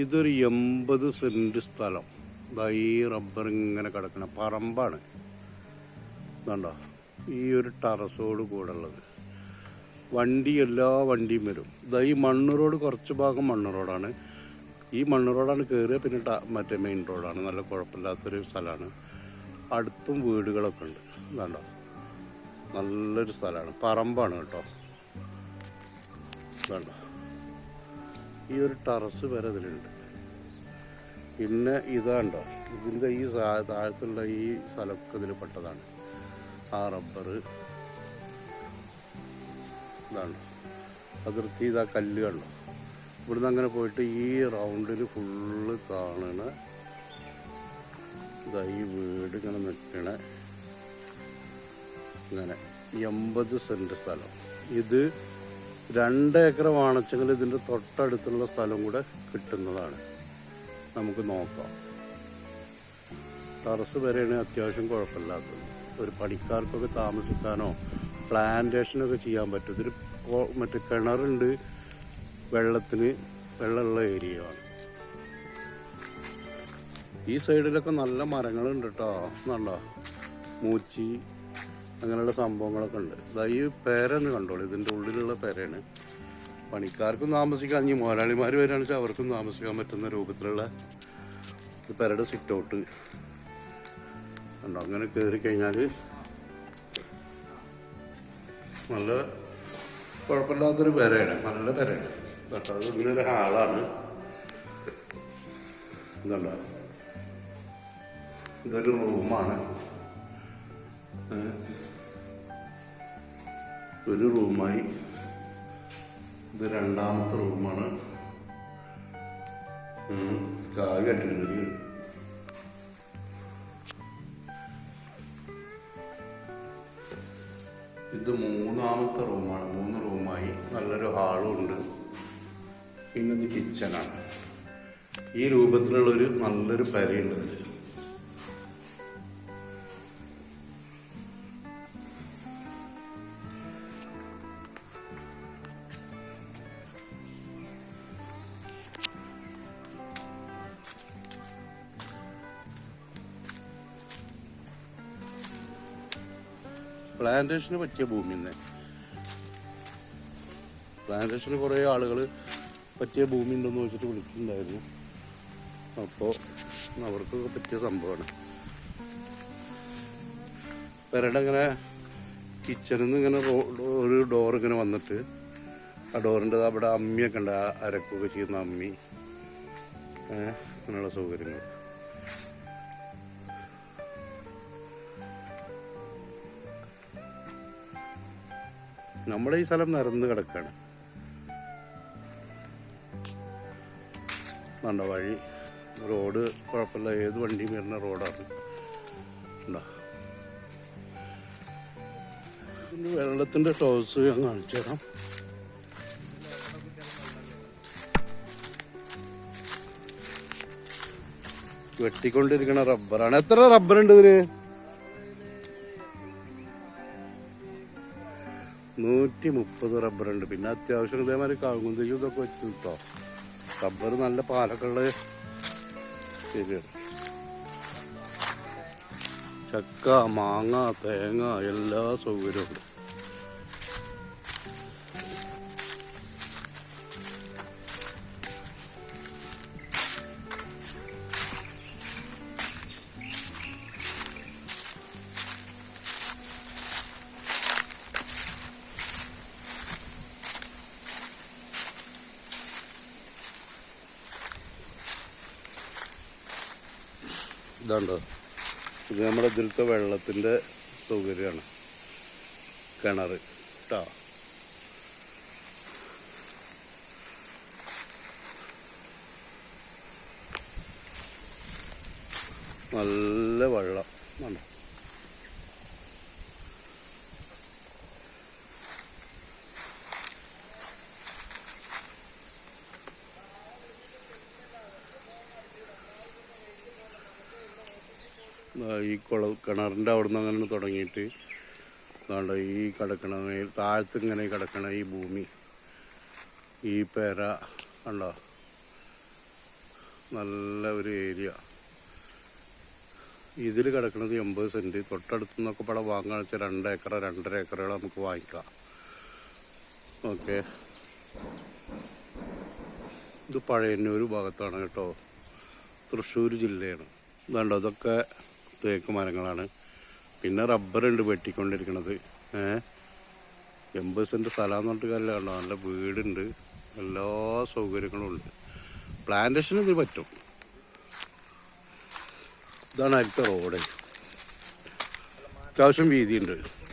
ഇതൊരു എൺപത് സെന്റ് സ്ഥലം. ഈ റബ്ബർ ഇങ്ങനെ കിടക്കണ പറമ്പാണ്. ഇതുണ്ടോ ഈ ഒരു ടെറസോട് കൂടെ ഉള്ളത്. വണ്ടി എല്ലാ വണ്ടിയും വരും. ഇതാ ഈ മണ്ണ് റോഡ് കുറച്ച് ഭാഗം മണ്ണ് റോഡാണ് ഈ മണ്ണ് റോഡാണ് കയറുക പിന്നെ മറ്റേ മെയിൻ റോഡാണ് നല്ല കുഴപ്പമില്ലാത്തൊരു സ്ഥലമാണ്. അടുത്തും വീടുകളൊക്കെ ഉണ്ട്. ഇതാണ്ടോ നല്ലൊരു സ്ഥലമാണ്. പറമ്പാണ് കേട്ടോ. ഇതാണ്ടോ ഈ ഒരു ടെറസ് വരെ ഇതിലുണ്ട്. പിന്നെ ഇതാണ്ടോ ഇതിന്റെ ഈ താഴത്തുള്ള ഈ സ്ഥലമൊക്കെ ഇതിൽ പെട്ടതാണ്. ആ റബ്ബർ ഇതാണ് അതിർത്തി ഇതാ കല്ല് കണ്ടോ. ഇവിടുന്ന് അങ്ങനെ പോയിട്ട് ഈ റൗണ്ടിൽ ഫുള്ള് കാണണ ഇതാ ഈ വീട് ഇങ്ങനെ നിൽക്കണ ഇങ്ങനെ എൺപത് സെന്റ് സ്ഥലം. ഇത് രണ്ട് ഏക്കർ വാണച്ചെങ്കിൽ ഇതിന്റെ തൊട്ടടുത്തുള്ള സ്ഥലം കൂടെ കിട്ടുന്നതാണ്. നമുക്ക് നോക്കാം. ടെറസ് വരെയാണ് അത്യാവശ്യം കുഴപ്പമില്ലാത്തത്. ഒരു പണിക്കാർക്കൊക്കെ താമസിക്കാനോ പ്ലാന്റേഷനൊക്കെ ചെയ്യാൻ പറ്റും. ഇതൊരു കൊ- മറ്റേ കിണറുണ്ട്. വെള്ളത്തിന് വെള്ളമുള്ള ഏരിയയാണ് ഈ സൈഡിലൊക്കെ നല്ല മരങ്ങളുണ്ട് കേട്ടോ. കണ്ടോ? മൂച്ചി അങ്ങനെയുള്ള സംഭവങ്ങളൊക്കെ ഉണ്ട്. ഇതാ ഈ പേരൊന്ന് കണ്ടോളൂ. ഇതിന്റെ ഉള്ളിലുള്ള പേരയാണ്. പണിക്കാർക്കും താമസിക്കാൻ ഇനി മുതലാളിമാർ വരികയാണെന്ന് വെച്ചാൽ അവർക്കും താമസിക്കാൻ പറ്റുന്ന രൂപത്തിലുള്ള പേരുടെ സിറ്റ് ഔട്ട് ഉണ്ടോ അങ്ങനെ കയറി കഴിഞ്ഞാൽ നല്ല കുഴപ്പമില്ലാത്തൊരു പെരയാണ്. നല്ല പെരയാണ്. കേട്ടോ? അത് ഇങ്ങനെ ഹാളാണ്. ഇതുണ്ടോ? ഇതൊരു റൂമാണ് ഏ? ഒരു റൂമായി. ഇത് രണ്ടാമത്തെ റൂമാണ്. കെട്ടിരുന്നത്. ഇത് മൂന്നാമത്തെ റൂമാണ്. മൂന്ന് റൂമായി നല്ലൊരു ഹാളും ഉണ്ട്. പിന്നെ ഇത് കിച്ചണാണ് ഈ രൂപത്തിലുള്ളൊരു നല്ലൊരു പരിയുണ്ട് ഇതിൽ പ്ലാന്റേഷന് പറ്റിയ ഭൂമി തന്നെ പ്ലാന്റേഷന് കുറേ ആളുകൾ പറ്റിയ ഭൂമി ഉണ്ടെന്ന് വെച്ചിട്ട് വിളിച്ചിട്ടുണ്ടായിരുന്നു. അപ്പോ അവർക്കൊക്കെ പറ്റിയ സംഭവമാണ്. പെരയുടെ ഇങ്ങനെ കിച്ചണിൽ നിന്ന് ഇങ്ങനെ ഒരു ഡോർ ഇങ്ങനെ വന്നിട്ട് ആ ഡോറിന്റെ അവിടെ അമ്മിയൊക്കെ ഉണ്ട് അരക്കുകയൊക്കെ ചെയ്യുന്ന അമ്മി. അങ്ങനെയുള്ള സൗകര്യങ്ങൾ നമ്മുടെ ഈ സ്ഥലം നിറന്ന് കിടക്കാണ്. നല്ല വഴി റോഡ് കുഴപ്പമില്ല. ഏത് വണ്ടിയും വരുന്ന റോഡാണ്. ഉണ്ടോ? വെള്ളത്തിന്റെ ടോസ് ഞാൻ കാണിച്ചു തരാം. വെട്ടിക്കൊണ്ടിരിക്കണ റബ്ബറാണ്. എത്ര റബ്ബർ ഉണ്ട് ഇതിന്? നൂറ്റി മുപ്പത് റബ്ബറുണ്ട്. പിന്നെ അത്യാവശ്യം ഇതേമാതിരി കഴുകുന്തെയ്യും ഇതൊക്കെ വെച്ച് കിട്ടോ റബ്ബർ നല്ല പാലക്കുള്ള ശരിയാണ് ചക്ക മാങ്ങ തേങ്ങ എല്ലാ സൗകര്യവും ഇതാണ്ടോ. ഇത് നമ്മുടെ ഇതിലത്തെ വെള്ളത്തിന്റെ സൗകര്യമാണ്. കിണർ കേട്ടോ നല്ല വെള്ളം. കണ്ടോ. ഈ കുള കിണറിന്റെ അവിടെ നിന്ന് അങ്ങനെ തുടങ്ങിയിട്ട്. അതുകൊണ്ട് ഈ കിടക്കണ താഴത്ത് ഇങ്ങനെ കിടക്കണ ഈ ഭൂമി ഈ പേര കണ്ടോ? നല്ല ഒരു ഏരിയ. ഇതിൽ കിടക്കുന്നത് എൺപത് സെന്റ് തൊട്ടടുത്ത് നിന്നൊക്കെ പടം വാങ്ങാന്ന് വെച്ചാൽ രണ്ട് ഏക്കർ രണ്ടര ഏക്കറുകൾ നമുക്ക് വാങ്ങിക്കാം. ഓക്കെ. ഇത് പഴയന്നൂർ ഭാഗത്താണ് കേട്ടോ. തൃശ്ശൂർ ജില്ലയാണ്. ഇതാണ്ടോ ഇതൊക്കെ തേക്ക് മരങ്ങളാണ്. പിന്നെ റബ്ബറുണ്ട് വെട്ടിക്കൊണ്ടിരിക്കണത്. ഏഹ് എൺപത് സെന്റ് സ്ഥലം എന്ന് പറഞ്ഞിട്ട് കണ്ടോ നല്ല വീടുണ്ട്. എല്ലാ സൗകര്യങ്ങളും ഉണ്ട്. പ്ലാന്റേഷൻ ഇത് പറ്റും. ഇതാണ് അടുത്ത റോഡ് അത്യാവശ്യം വീതിയുണ്ട്.